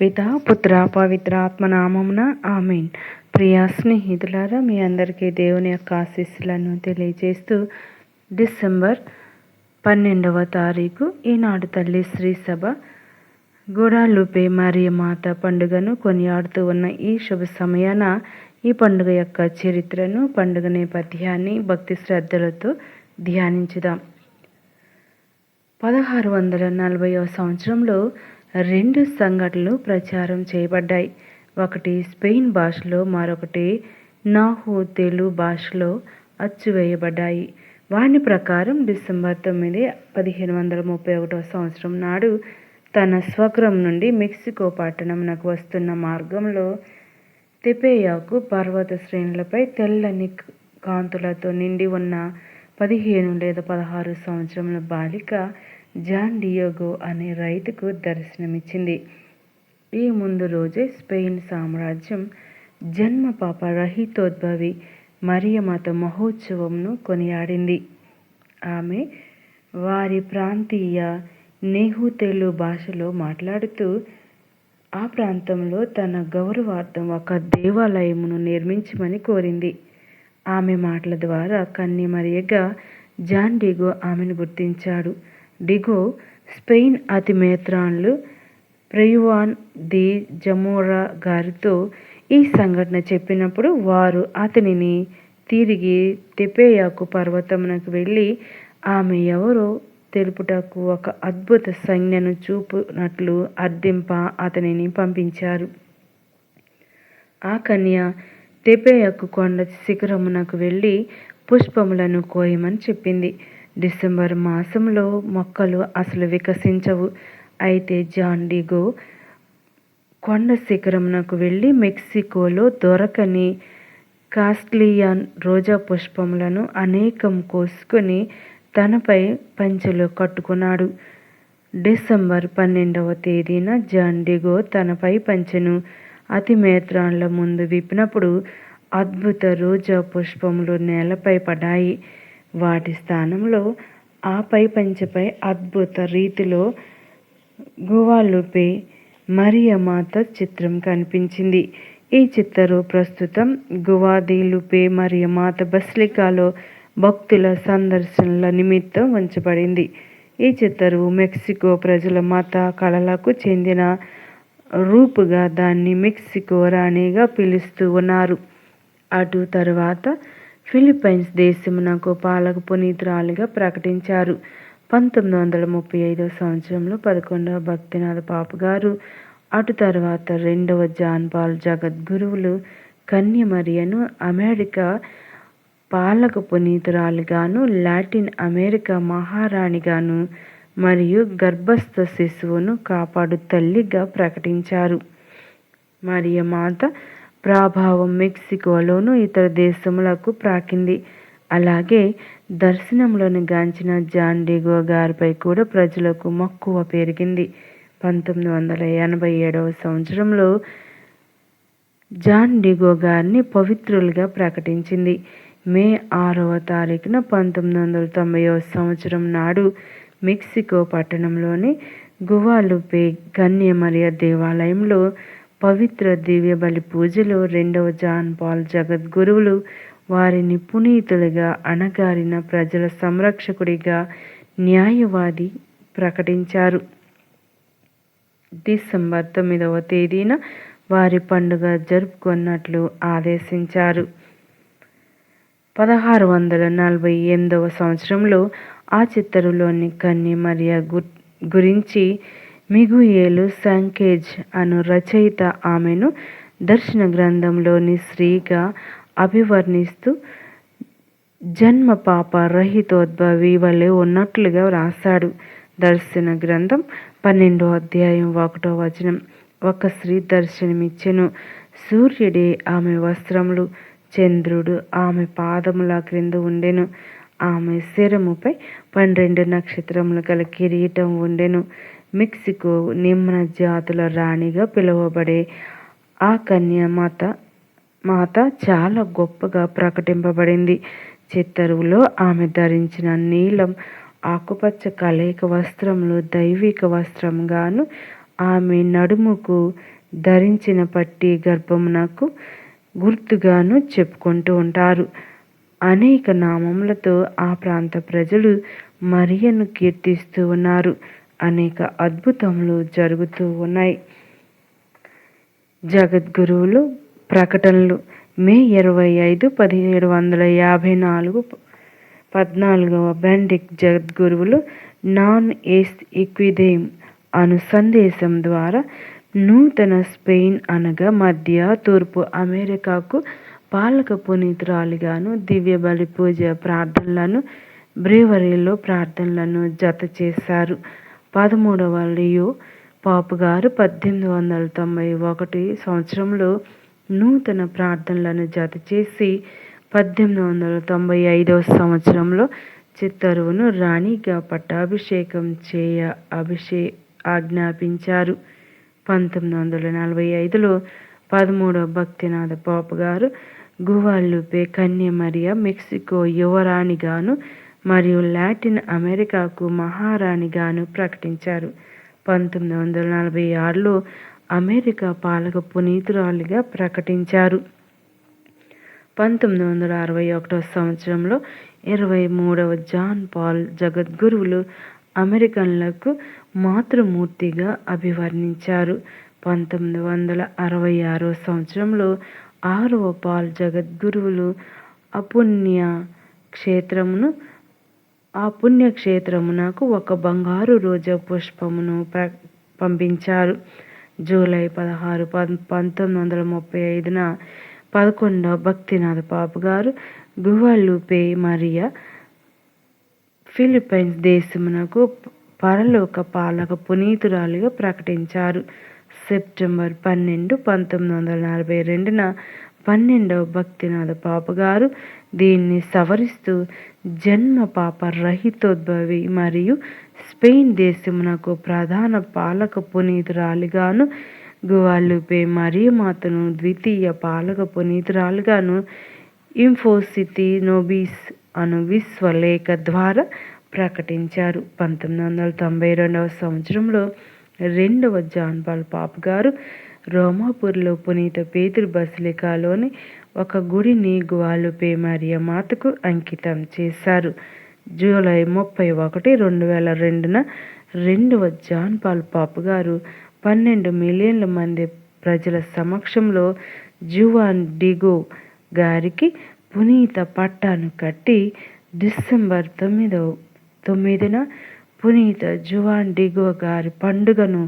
పిత పుత్ర పవిత్ర ఆత్మనామమున ఆమెన్. ప్రియా స్నేహితులారా మీ అందరికీ దేవుని యొక్క ఆశీస్సులను తెలియజేస్తూ డిసెంబర్ పన్నెండవ తారీఖు ఈనాడు తల్లి శ్రీ సభ గూడాలుపే మరియ మాత పండుగను కొనియాడుతూ ఉన్న ఈ శుభ సమయాన ఈ పండుగ యొక్క చరిత్రను పండుగ నేపథ్యాన్ని భక్తి శ్రద్ధలతో ధ్యానించుదాం. పదహారు వందల నలభైవ సంవత్సరంలో రెండు సంఘటనలు ప్రచారం చేయబడ్డాయి. ఒకటి స్పెయిన్ భాషలో మరొకటి నాహు తెలుగు భాషలో అచ్చువేయబడ్డాయి వాని ప్రకారం డిసెంబర్ తొమ్మిది పదిహేను వందల ముప్పై ఒకటో సంవత్సరం నాడు తన స్వగ్రం నుండి మెక్సికో పట్టణంనకు వస్తున్న మార్గంలో తెపేయాకు పర్వత శ్రేణులపై తెల్లని కాంతులతో నిండి ఉన్న పదిహేను లేదా పదహారు సంవత్సరముల బాలిక జాన్ డియోగో అనే రైతుకు దర్శనమిచ్చింది. ఈ ముందు రోజే స్పెయిన్ సామ్రాజ్యం జన్మ పాప రహితోద్భవి మరియమాత మహోత్సవంను కొనియాడింది. ఆమె వారి ప్రాంతీయ నెహుతెలు భాషలో మాట్లాడుతూ ఆ ప్రాంతంలో తన గౌరవార్థం ఒక దేవాలయమును నిర్మించమని కోరింది. ఆమె మాటల ద్వారా కన్య మరియగా జాన్ డిగో ఆమెను గుర్తించాడు. డిగో స్పెయిన్ అతిమేత్రాన్లు ప్రెయువాన్ ది జమోరా గారితో ఈ సంఘటన చెప్పినప్పుడు వారు అతనిని తిరిగి తెపేయాకు పర్వతమునకు వెళ్ళి ఆమె ఎవరో తెలుపుటకు ఒక అద్భుత సంజ్ఞను చూపునట్లు అర్థింప అతనిని పంపించారు. ఆ కన్య తెపేయకు కొండ శిఖరమునకు వెళ్ళి పుష్పములను కోయమని చెప్పింది. డిసెంబర్ మాసంలో మొక్కలు అసలు వికసించవు. అయితే జాండిగో కొండ శిఖరంకు వెళ్ళి మెక్సికోలో దొరకని కాస్ట్లియాన్ రోజా పుష్పములను అనేకం కోసుకొని తనపై పంచెలు కట్టుకున్నాడు. డిసెంబర్ పన్నెండవ తేదీన జాండిగో తనపై పంచెను అతి మేత్రాన్ల ముందు విప్పినప్పుడు అద్భుత రోజా పుష్పములు నేలపై పడ్డాయి. వాటి స్థానంలో ఆ పై పంచపై అద్భుత రీతిలో గువాలుపే మరియమాత చిత్రం కనిపించింది. ఈ చిత్తరు ప్రస్తుతం గువాదీలుపే మరియమాత బస్లికాలో భక్తుల సందర్శనల నిమిత్తం ఉంచబడింది. ఈ చిత్తరు మెక్సికో ప్రజల మత కళలకు చెందిన రూపుగా దాన్ని మెక్సికో రాణిగా పిలుస్తూ ఉన్నారు. అటు తరువాత ఫిలిప్పైన్స్ దేశమునకు పాలక పునీతురాలిగా ప్రకటించారు. పంతొమ్మిది వందల ముప్పై ఐదవ సంవత్సరంలో పదకొండవ భక్తినాథ పాప గారు అటు తర్వాత రెండవ జాన్ పాల్ జగద్గురువులు కన్యమరియను అమెరికా పాలక పునీతురాలిగాను లాటిన్ అమెరికా మహారాణిగాను మరియు గర్భస్థ శిశువును కాపాడు తల్లిగా ప్రకటించారు. మరియు మాత ప్రభావం మెక్సికోలోను ఇతర దేశములకు ప్రాకింది. అలాగే దర్శనంలోని గాంచిన జాన్ డిగో గారిపై కూడా ప్రజలకు మక్కువ పెరిగింది. పంతొమ్మిది వందల ఎనభై ఏడవ సంవత్సరంలో జాన్ డిగో గారిని పవిత్రులుగా ప్రకటించింది. మే ఆరవ తారీఖున పంతొమ్మిది వందల తొంభైవ సంవత్సరం నాడు మెక్సికో పట్టణంలోని గువాలుపే కన్యమరియ దేవాలయంలో పవిత్ర దివ్య బలి పూజలో రెండవ జాన్ పాల్ జగద్గురువులు వారిని పునీతులుగా అణగారిన ప్రజల సంరక్షకుడిగా న్యాయవాది ప్రకటించారు. డిసెంబర్ తొమ్మిదవ తేదీన వారి పండుగ జరుపుకున్నట్లు ఆదేశించారు. పదహారు వందల నలభై ఎనిమిదవ సంవత్సరంలో ఆ చిత్తరులోని కన్ని మరియ గురించి మిగుయేలు సంకేజ్ అను రచయిత ఆమెను దర్శన గ్రంథంలోని స్త్రీగా అభివర్ణిస్తూ జన్మ పాప రహితోద్భవి వలె ఉన్నట్లుగా వ్రాసాడు దర్శన గ్రంథం పన్నెండో అధ్యాయం ఒకటో వచనం. ఒక స్త్రీ దర్శనమిచ్చెను. సూర్యుడే ఆమె వస్త్రములు చంద్రుడు ఆమె పాదముల క్రింద ఉండెను. ఆమె శిరముపై పన్నెండు నక్షత్రములు గల కిరీటం ఉండెను. మెక్సికో నిమ్న జాతుల రాణిగా పిలువబడే ఆ కన్య మాత మాత చాలా గొప్పగా ప్రకటింపబడింది. చిత్తరువులో ఆమె ధరించిన నీలం ఆకుపచ్చ కలయిక వస్త్రములు దైవిక వస్త్రంగాను ఆమె నడుముకు ధరించిన పట్టి గర్భమునకు గుర్తుగాను చెప్పుకుంటూ ఉంటారు. అనేక నామములతో ఆ ప్రాంత ప్రజలు మరియను కీర్తిస్తూ ఉన్నారు. అనేక అద్భుతములు జరుగుతూ ఉన్నాయి. జగద్గురువులు ప్రకటనలు మే ఇరవై ఐదు పదిహేడు వందల యాభై నాలుగు పద్నాలుగవ బెండిక్ జగద్గురువులు నాన్ ఏస్ ఈక్విదేమ్ అను సందేశం ద్వారా నూతన స్పెయిన్ అనగా మధ్య తూర్పు అమెరికాకు పాలక పునీతురాలిగాను దివ్య బలి పూజ ప్రార్థనలను బ్రేవరీలో ప్రార్థనలను జత చేశారు పదమూడవ లియో పాప్ గారు పద్దెనిమిది వందల తొంభై ఒకటి సంవత్సరంలో నూతన ప్రార్థనలను జత చేసి పద్దెనిమిది వందల తొంభై ఐదవ సంవత్సరంలో చిత్తరువును రాణిగా పట్టాభిషేకం చేయ అభిషే ఆజ్ఞాపించారు. పంతొమ్మిది వందల నలభై ఐదులో పదమూడవ భక్తినాథ పాపు గారు గువాల్లుపే కన్య మరియా మెక్సికో యువరాణిగాను మరియు లాటిన్ అమెరికాకు మహారాణిగాను ప్రకటించారు. పంతొమ్మిది వందల నలభై ఆరులో అమెరికా పాలక పునీతురాలిగా ప్రకటించారు. పంతొమ్మిది వందల అరవై ఒకటో సంవత్సరంలో ఇరవై మూడవ జాన్ పాల్ జగద్గురువులు అమెరికన్లకు మాతృమూర్తిగా అభివర్ణించారు. పంతొమ్మిది వందల అరవై ఆరో సంవత్సరంలో ఆరవ పాల్ జగద్గురువులు అపుణ్య క్షేత్రమును ఆ పుణ్యక్షేత్రమునకు ఒక బంగారు రోజా పుష్పమును పంపించారు. జూలై పదహారు పంతొమ్మిది వందల ముప్పై ఐదున పదకొండవ భక్తినాథ పాపు గారు గుహలుపే మరియా ఫిలిప్పైన్స్ దేశమునకు పరలోక పాలక పునీతురాలిగా ప్రకటించారు. సెప్టెంబర్ పన్నెండు పంతొమ్మిది వందల నలభై రెండున పన్నెండవ భక్తినాథ పాపగారు దీన్ని సవరిస్తూ జన్మ పాప రహితోద్భవి మరియు స్పెయిన్ దేశమునకు ప్రధాన పాలక పునీతురాలిగాను గువాలుపే మాతను ద్వితీయ పాలక పునీతురాలుగాను ఇంఫోసిటీ నోబీస్ అను విశ్వలేఖ ద్వారా ప్రకటించారు. పంతొమ్మిది వందల తొంభై రెండవ సంవత్సరంలో రెండవ జాన్ పాల్ పాప్ గారు రోమాపూర్లో పునీత పేతురు బసిలికాలోని ఒక గుడిని గ్వాలుపే మరియ మాతకు అంకితం చేశారు. జూలై ముప్పై ఒకటి రెండు వేల రెండున రెండవ జాన్ పాల్ పాప్ గారు పన్నెండు మిలియన్ల మంది ప్రజల సమక్షంలో జువాన్ డిగో గారికి పునీత పట్టాను కట్టి డిసెంబర్ తొమ్మిదవ తొమ్మిదిన పునీత జువాన్ డిగో గారి పండుగను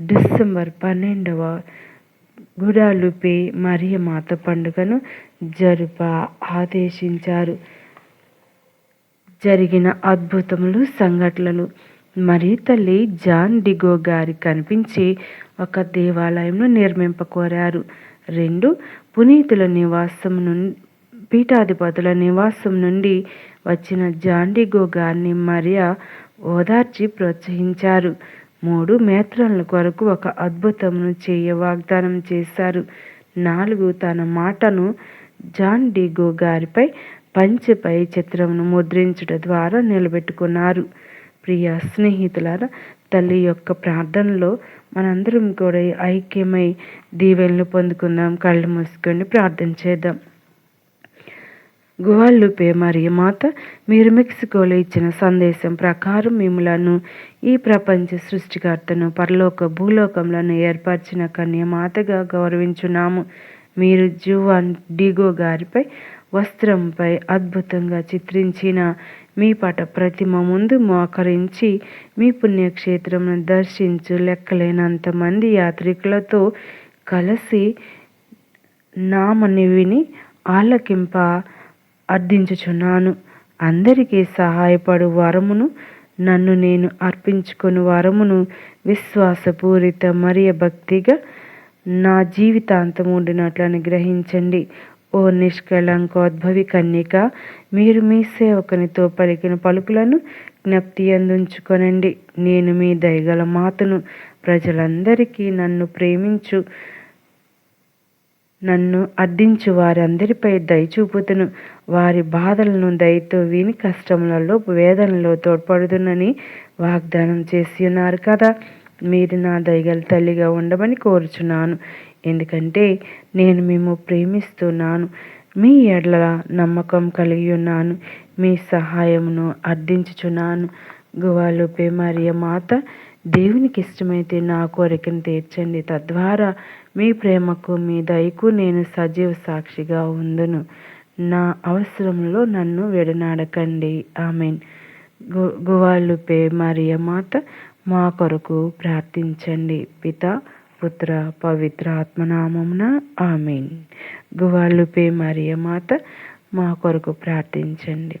డిసెంబర్ పన్నెండవ గుడాలుపే మరియమాత పండుగను జరుప ఆదేశించారు. జరిగిన అద్భుతములు సంఘటనలు మరి తల్లి జాన్ డిగో గారి కనిపించి ఒక దేవాలయంను నిర్మింపకోరారు. రెండు పునీతుల నివాసం నుండి పీఠాధిపతుల నివాసం నుండి వచ్చిన జాన్ డిగో గారిని మరియా ఓదార్చి ప్రోత్సహించారు. మూడు మేత్రాల కొరకు ఒక అద్భుతమును చేయ వాగ్దానం చేశారు. నాలుగు తన మాటను జాన్ డిగో గారిపై పంచెపై చిత్రమును ముద్రించుట ద్వారా నిలబెట్టుకున్నారు. ప్రియ స్నేహితులారా తల్లి యొక్క ప్రార్థనలో మనందరం కూడా ఐక్యమై దీవెనలు పొందుకుందాం. కళ్ళు మూసుకొని ప్రార్థన చేద్దాం. గువాల్లుపే మరియు మాత మీరు మెక్సికోలో ఇచ్చిన సందేశం ప్రకారం మిమ్మలను ఈ ప్రపంచ సృష్టికర్తను పరలోక భూలోకంలను ఏర్పరిచిన కన్యమాతగా గౌరవించున్నాము. మీరు జువాన్ డిగో గారిపై వస్త్రంపై అద్భుతంగా చిత్రించిన మీ పట ప్రతిమ ముందు మోకరించి మీ పుణ్యక్షేత్రంను దర్శించు లెక్కలేనంత మంది యాత్రికులతో కలిసి నామని విని ఆలకింప అర్థించుచున్నాను. అందరికీ సహాయపడు వరమును నన్ను నేను అర్పించుకొని వరమును విశ్వాసపూరిత మరియ భక్తిగా నా జీవితాంతం ఉండినట్లని గ్రహించండి. ఓ నిష్కళంకోద్భవి కన్యక మీరు మీ సేవకునితో పలికిన పలుకులను జ్ఞప్తి అందించుకొనండి. నేను మీ దయగల మాతను ప్రజలందరికీ నన్ను ప్రేమించు నన్ను అర్థించు వారందరిపై దయచూపుతును వారి బాధలను దయతో విని కష్టములలో వేదనలో తోడ్పడుతున్నని వాగ్దానం చేసి ఉన్నారు కదా. మీరు నా దయగల తల్లిగా ఉండమని కోరుచున్నాను. ఎందుకంటే నేను మేము ప్రేమిస్తున్నాను. మీ ఎడల నమ్మకం కలిగి ఉన్నాను మీ సహాయమును అర్థించుచున్నాను. గువాలుపే మరియ మాత దేవునికి ఇష్టమైతే నా కోరికను తీర్చండి. తద్వారా మీ ప్రేమకు మీ దయకు నేను సజీవ సాక్షిగా ఉందును. నా అవసరంలో నన్ను విడనాడకండి. ఆమెన్. గు గువాలుపే మరియ మాత మా కొరకు ప్రార్థించండి. పిత పుత్ర పవిత్ర ఆత్మనామమున ఆమెన్. గువాలుపే మరియ మాత మా కొరకు ప్రార్థించండి.